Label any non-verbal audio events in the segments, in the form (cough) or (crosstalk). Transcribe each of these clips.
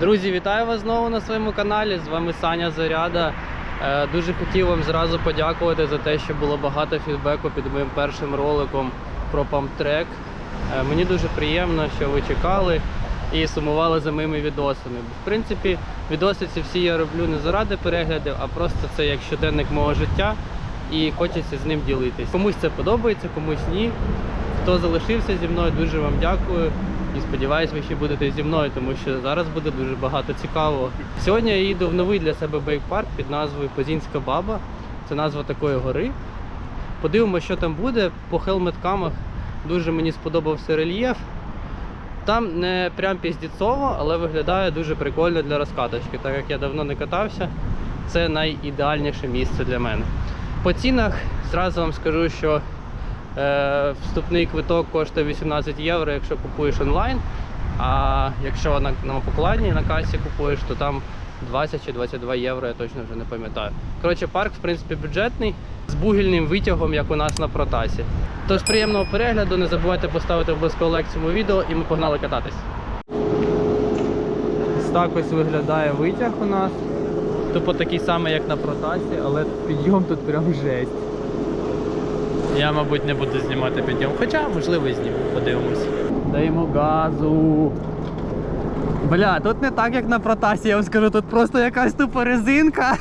Друзі, вітаю вас знову на своєму каналі. З вами Саня Заряда. Е, Дуже хотів вам зразу подякувати за те, що було багато фідбеку під моїм першим роликом про памптрек. Е, Мені дуже приємно, що ви чекали і сумували за моїми відосами. В принципі, відоси ці всі я роблю не заради переглядів, а просто це як щоденник мого життя і хочеться з ним ділитись. Комусь це подобається, комусь ні. Хто залишився зі мною, дуже вам дякую. Сподіваюсь, ви ще будете зі мною, тому що зараз буде дуже багато цікавого. Сьогодні я їду в новий для себе бейк-парк під назвою Позінська Баба. Це назва такої гори. Подивимося, що там буде. По хелметкамах дуже мені сподобався рельєф. Там не прям піздіцово, але виглядає дуже прикольно для розкаточки. Так як я давно не катався, це найідеальніше місце для мене. По цінах зразу вам скажу, що Вступний квиток коштує 18 євро, якщо купуєш онлайн. А якщо на, на покладній на касі купуєш, то там 20 чи 22 євро, я точно вже не пам'ятаю. Коротше, парк, в принципі, бюджетний, з бугільним витягом, як у нас на протасі. Тож приємного перегляду, не забувайте поставити обов'язково лайк цьому відео і ми погнали кататись. Так ось виглядає витяг у нас. Тупо такий самий, як на протасі, але підйом тут прям жесть. Я, мабуть, не буду знімати підйом, хоча, можливо, зніму, подивимось. Даємо газу. Бля, тут не так, як на протасі, я вам скажу, тут просто якась тупо резинка.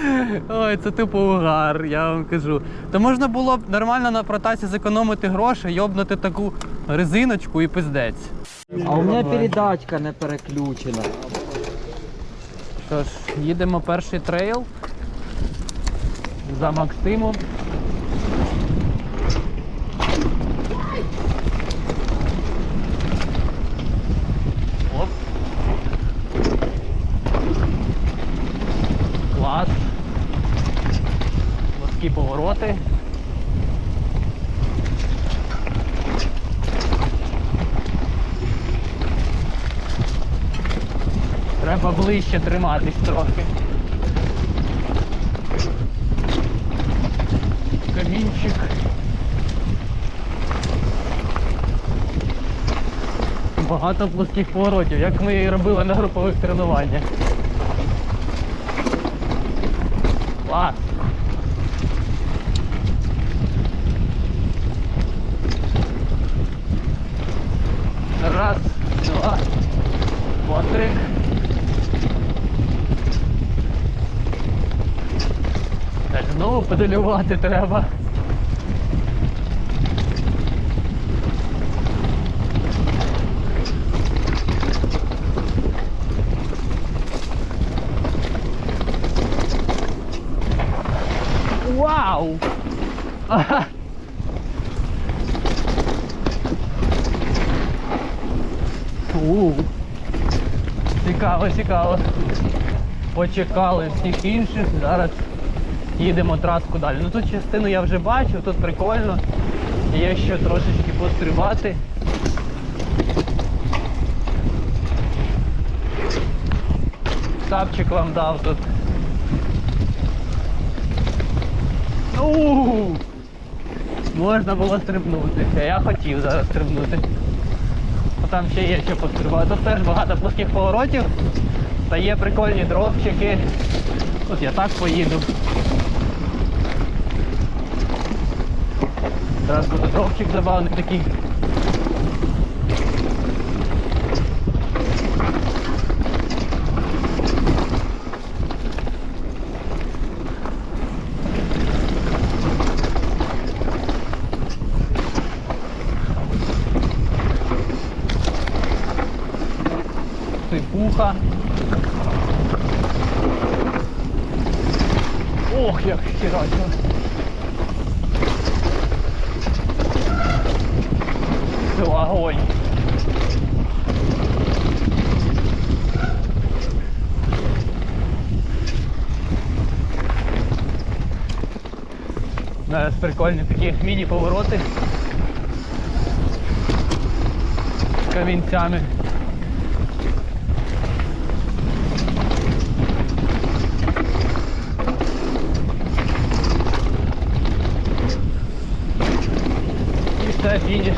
(laughs) Ой, це тупо угар, я вам кажу. То можна було б нормально на протасі зекономити гроші, йобнути таку резиночку і пиздець. А у мене передачка не переключена. Що ж, їдемо перший трейл за Максимом. Оп. Клас. Повороти. Треба ближче триматись трохи. Камінчик. Багато плоских поворотів, як ми і робили на групових тренуваннях. Клас! Раз, два, Патрик. Так, знову педалювати треба. Вау! У. Цікаво, цікаво. Почекали всіх інших, зараз їдемо траску далі. Ну тут частину я вже бачив, тут прикольно. Є ще трошечки пострибати. Тапчик вам дав тут. Ну, можна було стрибнути. Я хотів зараз стрибнути. А там ще є що пострибати. Тут теж багато плоских поворотів. Та є прикольні дропчики. Тут я так поїду. Зараз буде дропчик забавний такий. Сипуха. Ох, як херачно. Це огонь. Зараз прикольні такі міні-повороти з камінцями. І все, фініш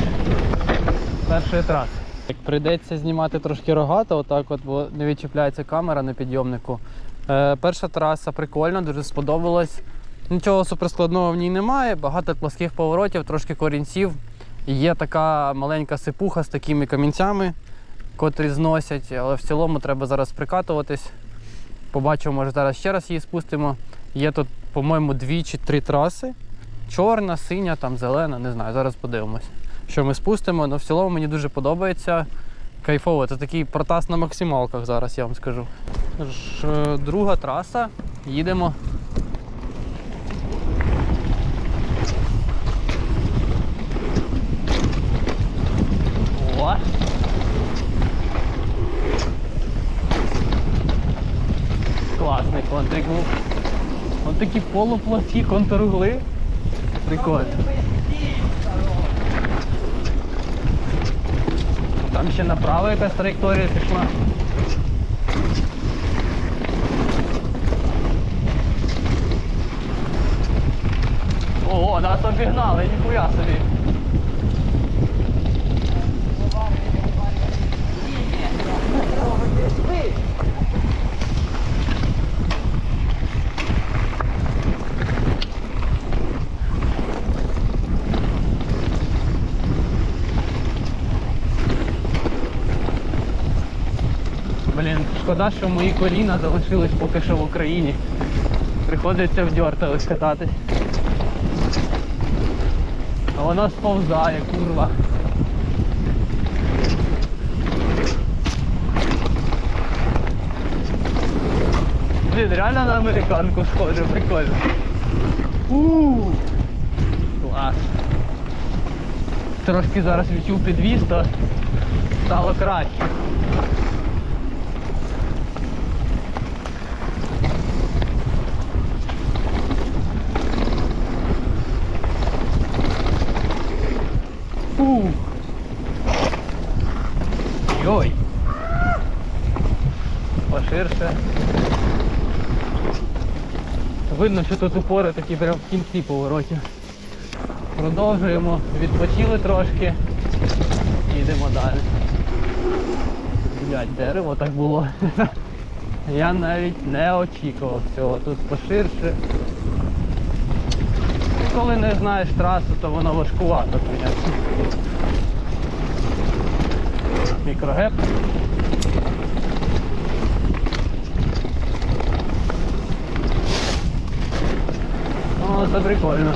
першої траси. Як прийдеться знімати трошки рогато, отак от, бо не відчіпляється камера на підйомнику. Е, перша траса прикольна, дуже сподобалась. Нічого суперскладного в ній немає, багато плоских поворотів, трошки корінців. Є така маленька сипуха з такими камінцями, котрі зносять, але в цілому треба зараз прикатуватись. Побачимо, може зараз ще раз її спустимо. Є тут, по-моєму, дві чи три траси. Чорна, синя, там зелена, не знаю, зараз подивимось, що ми спустимо. Ну, в цілому мені дуже подобається. Кайфово, це такий протас на максималках зараз, я вам скажу. Е, друга траса. Їдемо. Класний контрик був. Ось такі полуплоскі контругли. Прикольно. Там ще направо якась траєкторія пішла. Ого, нас обігнали, ніхуя собі. Блін, шкода, що мої коліна залишились поки що в Україні. Приходиться в дьортелись кататись. А воно сповзає, курва. Блін, реально на американку схоже, прикольно. Ууу. Клас. Трошки зараз відчув підвіз, то стало краще. Фу. Йой. Поширше. Видно, що тут упори такі прям в кінці поворотів. Продовжуємо, відпочили трошки. Їдемо далі. Блять, дерево так було. (laughs) Я навіть не очікував цього. Тут поширше. Коли не знаєш трасу, то воно важкувато, звісно. Мікрогеп. О, це прикольно.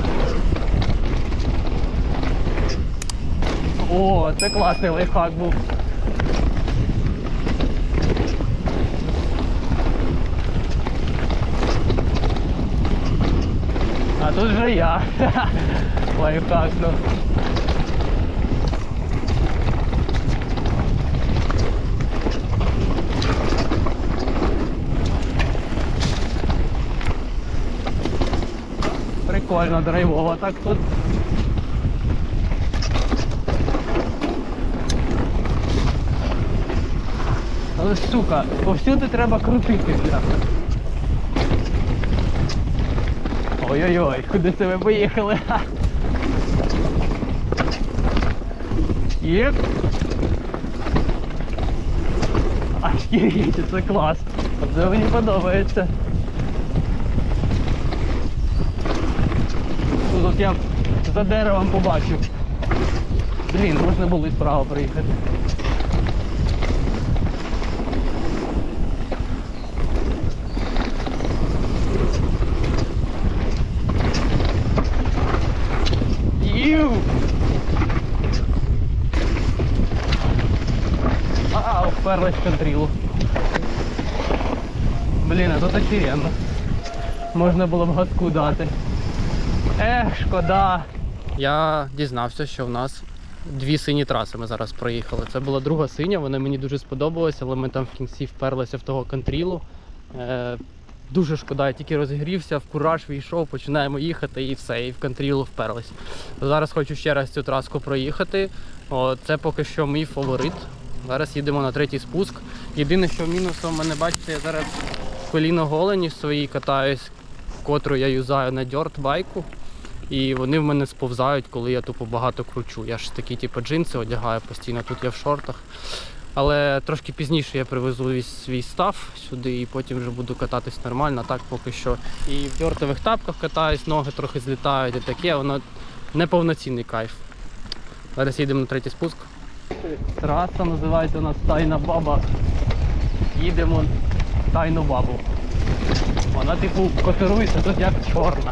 О, це класний лайфхак був. Тут же я. (laughs) Лайфхак, ну. Прикольно, драйвово так тут. Але сука, повсюди треба крутити. Ой-ой-ой, куди це ви поїхали? Ха. Єп. Охереть, це клас. Це мені подобається. Тут от я за деревом побачив. Блін, можна було і справа приїхати. А, вперлась в контрілу. Блін, а тут охеренно. Можна було б гадку дати. Ех, шкода. Я дізнався, що в нас дві сині траси ми зараз проїхали. Це була друга синя, вона мені дуже сподобалася, але ми там в кінці вперлися в того контрілу. Е, дуже шкода, я тільки розігрівся, в кураж війшов, починаємо їхати і все, і в контрілу вперлись. Зараз хочу ще раз цю траску проїхати. О, це поки що мій фаворит. Зараз їдемо на третій спуск. Єдине, що мінусом мене, бачите, я зараз коліно голені своїй катаюсь, котру я юзаю на дьорт байку. І вони в мене сповзають, коли я тупо багато кручу. Я ж такі, типу, джинси одягаю постійно, тут я в шортах. Але трошки пізніше я привезу свій став сюди і потім вже буду кататись нормально, так поки що. І в дьортових тапках катаюсь, ноги трохи злітають і таке, воно неповноцінний кайф. Зараз їдемо на третій спуск. Траса називається у нас Тайна Баба. Їдемо в Тайну Бабу. Вона типу котирується тут як чорна.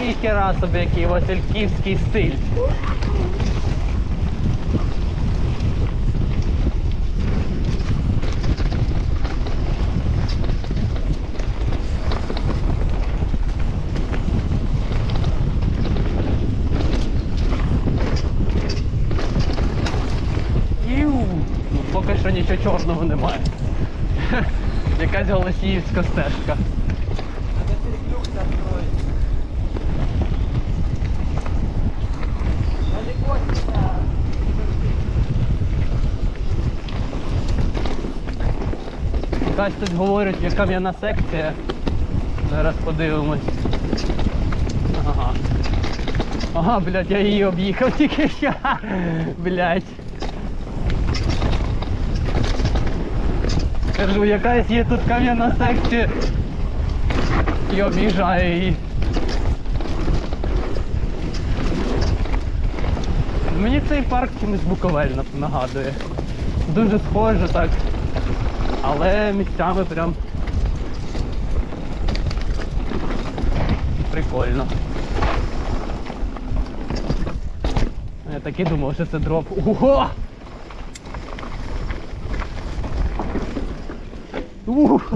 Ніхера собі який васильківський стиль. Іу. Ну, поки що нічого чорного немає. (laughs) Якась голосіївська стежка. Якась тут говорять, є кам'яна секція. Зараз подивимось. Ага. Ага, блядь, я її об'їхав тільки що. (laughs) Блядь. Кажу, якась є тут кам'яна секція. І об'їжджаю її. Мені цей парк чимось Буковель нагадує. Дуже схоже так. Але місцями прям прикольно. Я так і думав, що це дроп. Ого! Ух,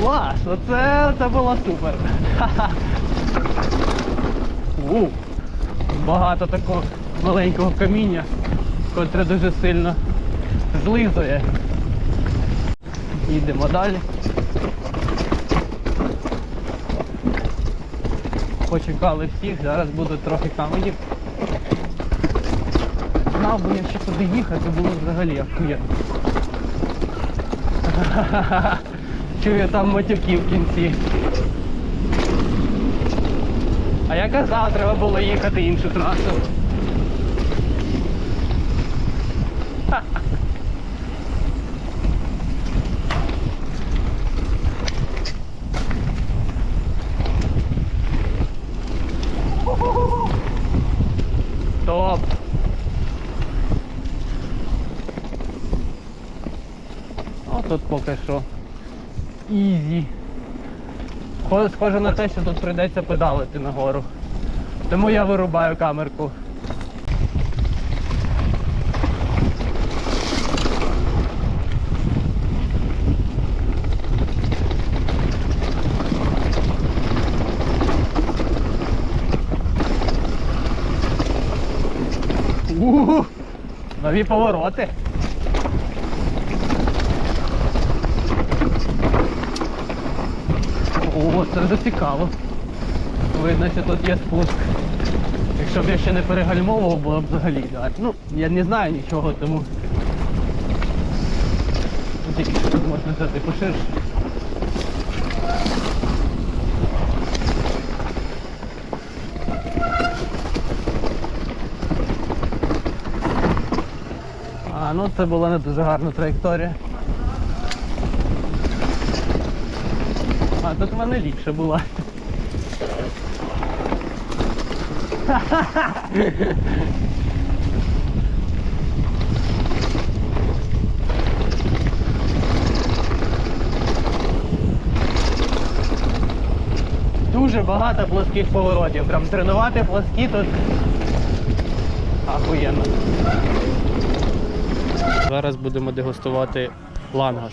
клас! Оце, це було супер. (laughs) Ух, багато такого маленького каміння, котре дуже сильно злизує. Їдемо далі. Почекали всіх, зараз буде трохи каменів. Знав би я ще туди їхати, було взагалі ахуєнно. (laughs) Чую там матюки в кінці. А я казав, треба було їхати іншу трасу. О, тут поки що. Ізі. Схоже- на те, що тут прийдеться педалити нагору. Тому я вирубаю камерку. Нові повороти. О, це вже. Видно, що тут є спуск. Якщо б я ще не перегальмовував, було б взагалі. Ну, я не знаю нічого, тому. Тільки що тут можна взяти поширше. А, ну це була не дуже гарна траєкторія. Тут в мене ліпше була. Дуже багато плоских поворотів. Прям тренувати плоскі тут ахуєнно. Зараз будемо дегустувати лангош.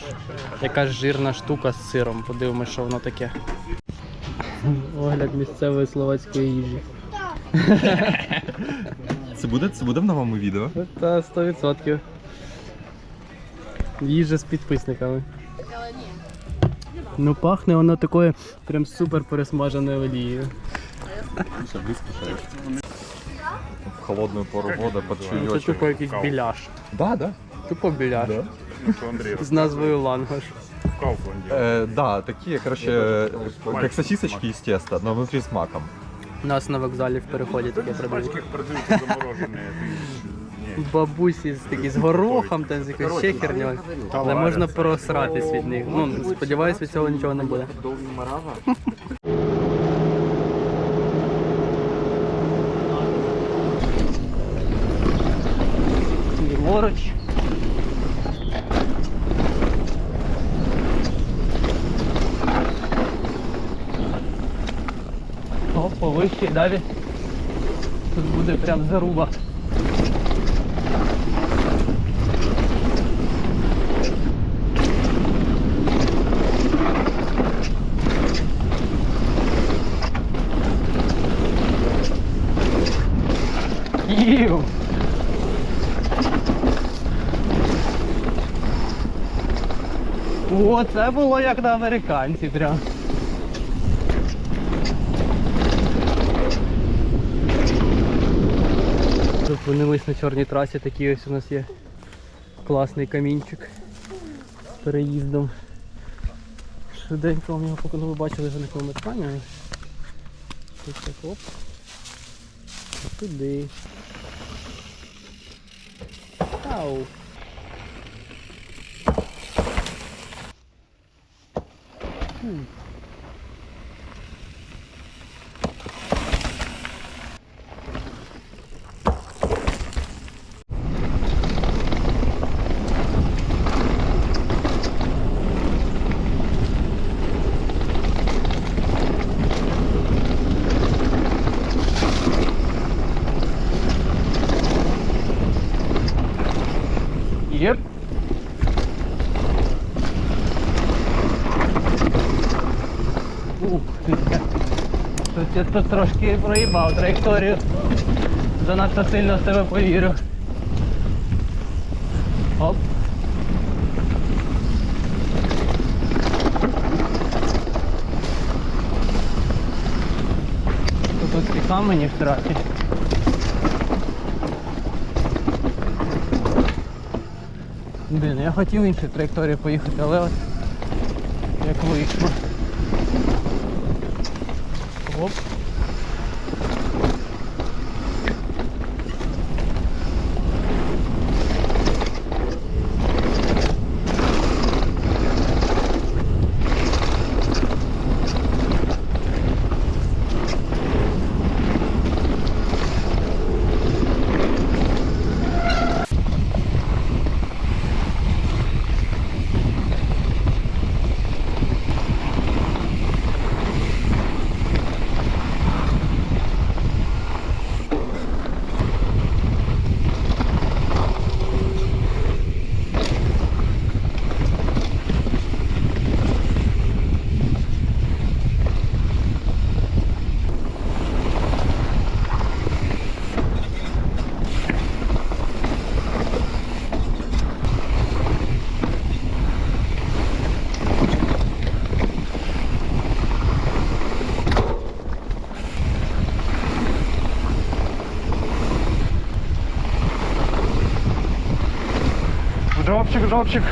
Якась жирна штука з сиром. Подивимось, що воно таке. Огляд місцевої словацької їжі. (laughs) Це буде, це буде в новому відео? Та 100%. Їжа з підписниками. Ну пахне воно такою прям супер пересмаженою олією. В холодну пору года под Це чайочок. тупо якийсь біляш. Да, да. Тупо біляш. Да. З назвою лангош. Кауфланде. Э, да, такие, короче, как сосисочки из теста, но внутри с маком. У нас на вокзалі в переході таке продають. Пачки продаются замороженные. Ні. Бабусі з такі з горохом, там з якоюсь ще херньою. Але можна просратись від них. Ну, сподіваюсь, від цього нічого не буде. Ліворуч. О, повище далі. Тут буде прям заруба. Їв. О, це було як на американці прям. Зупинились на чорній трасі, такий ось у нас є класний камінчик з переїздом. Швиденько вам його поки не ви бачили вже на кілометрані. Тут так оп. Туди. Ау. Хм. Єп. Ух ти. Тут я тут трошки проїбав траєкторію. Занадто сильно в себе повірив. Оп. Тут камені в. Блін, я хотів іншою траєкторією поїхати, але от як вийшло. Оп. Дропчик, дропчик.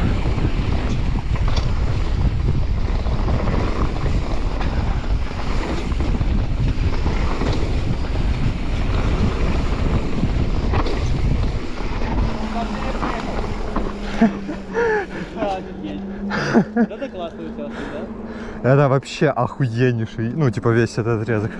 Это классный участок, да? Это вообще охуеннейший, ну, типа весь этот отрезок.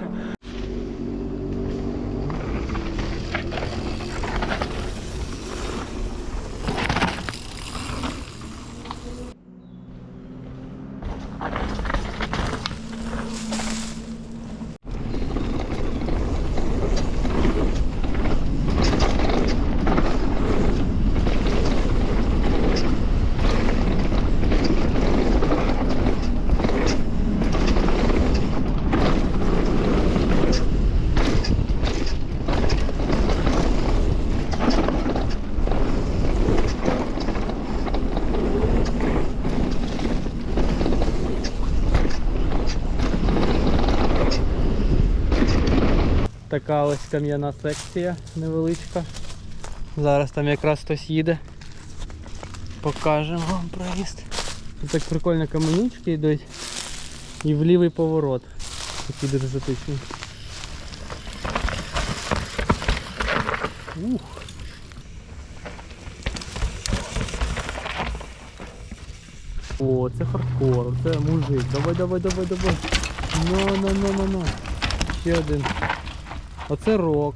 Така ось кам'яна секція невеличка. Зараз там якраз хтось їде. Покажемо вам проїзд. Тут так прикольно каменючки йдуть. І в лівий поворот. Такий дуже затичний. Ух. О, це хардкор, це мужик. Давай, давай, давай, давай. Ну, ну, ну, ну, ну. Ще один. Оце рок.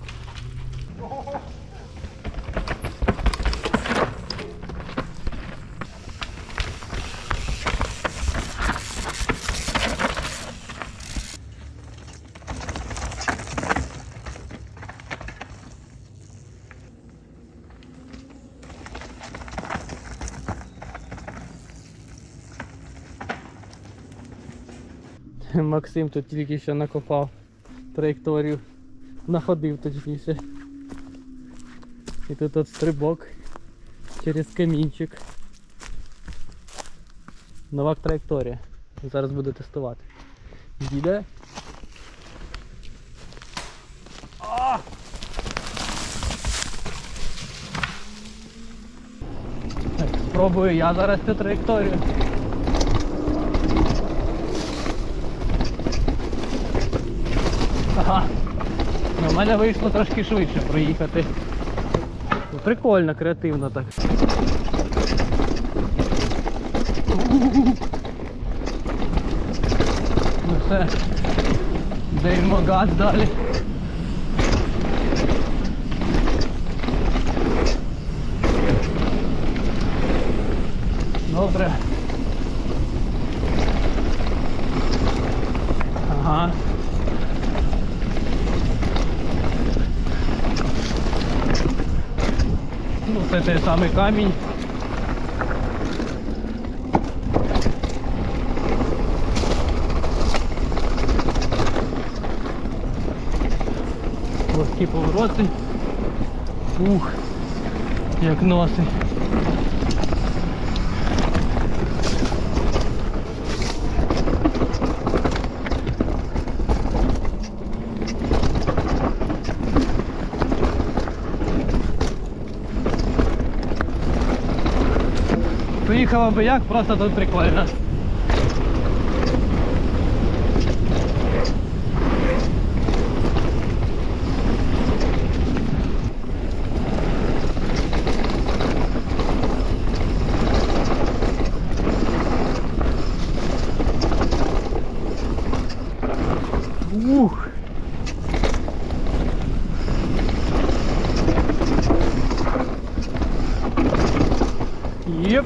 Максим тут тільки що накопав траєкторію. Находив точніше. І тут от стрибок через камінчик. Нова траєкторія. Зараз буду тестувати. Діде. Спробую я зараз цю траєкторію. Ага. Ну, в мене вийшло трошки швидше проїхати. Ну, Прикольно, креативно так. Ну все. Даємо газ далі. Добре. Ага. Ну, це той самий камінь. Легкі повороти. Ух, як носить. Поїхала би як, просто тут прикольно. Ух. Єп.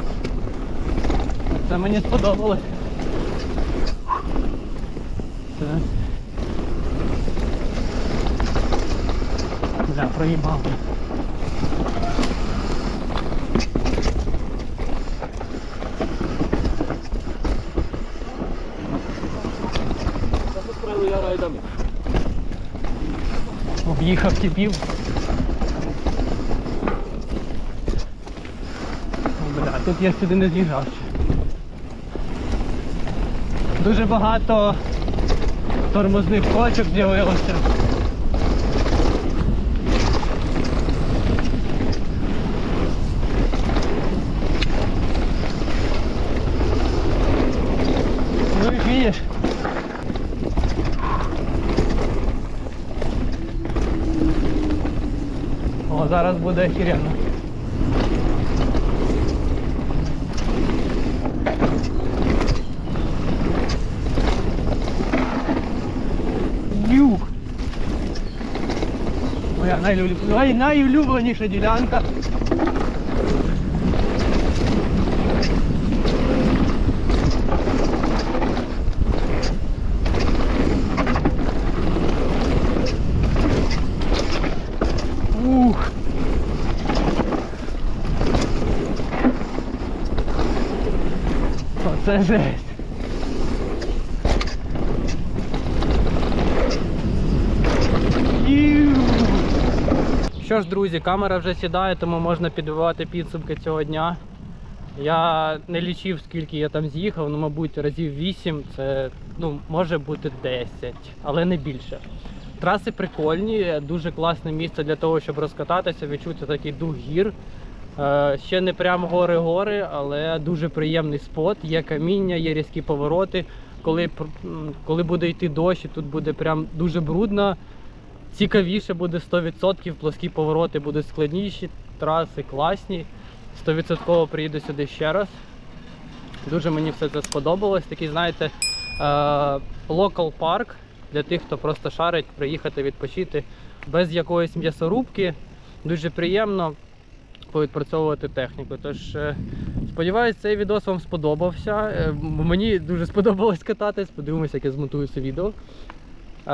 Це мені сподобалось. Бля, проїбав. Об'їхав типів. Бля, тут я сюди не з'їжджав. Дуже багато тормозних кочок з'явилося. Ну і видиш. О, зараз буде охеренно. Моя найлюб... най- найулюбленіша ділянка. Ух. Оце жесть. Що ж, друзі, камера вже сідає, тому можна підбивати підсумки цього дня. Я не лічив, скільки я там з'їхав, ну, мабуть, разів 8, це ну, може бути 10, але не більше. Траси прикольні, дуже класне місце для того, щоб розкататися, відчути такий дух гір. Е, ще не прям гори-гори, але дуже приємний спот. Є каміння, є різкі повороти. Коли, коли буде йти дощ, тут буде прям дуже брудно. Цікавіше буде 100%, плоскі повороти будуть складніші, траси класні. 100% приїду сюди ще раз. Дуже мені все це сподобалось. Такий, знаєте, локал парк для тих, хто просто шарить, приїхати відпочити без якоїсь м'ясорубки. Дуже приємно повідпрацьовувати техніку. Тож е, сподіваюсь, цей відос вам сподобався. Е, Мені дуже сподобалось кататись. Подивимося, як я змонтую це відео. Е,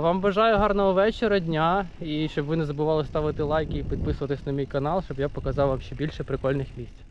Вам бажаю гарного вечора, дня і щоб ви не забували ставити лайки і підписуватись на мій канал, щоб я показав вам ще більше прикольних місць.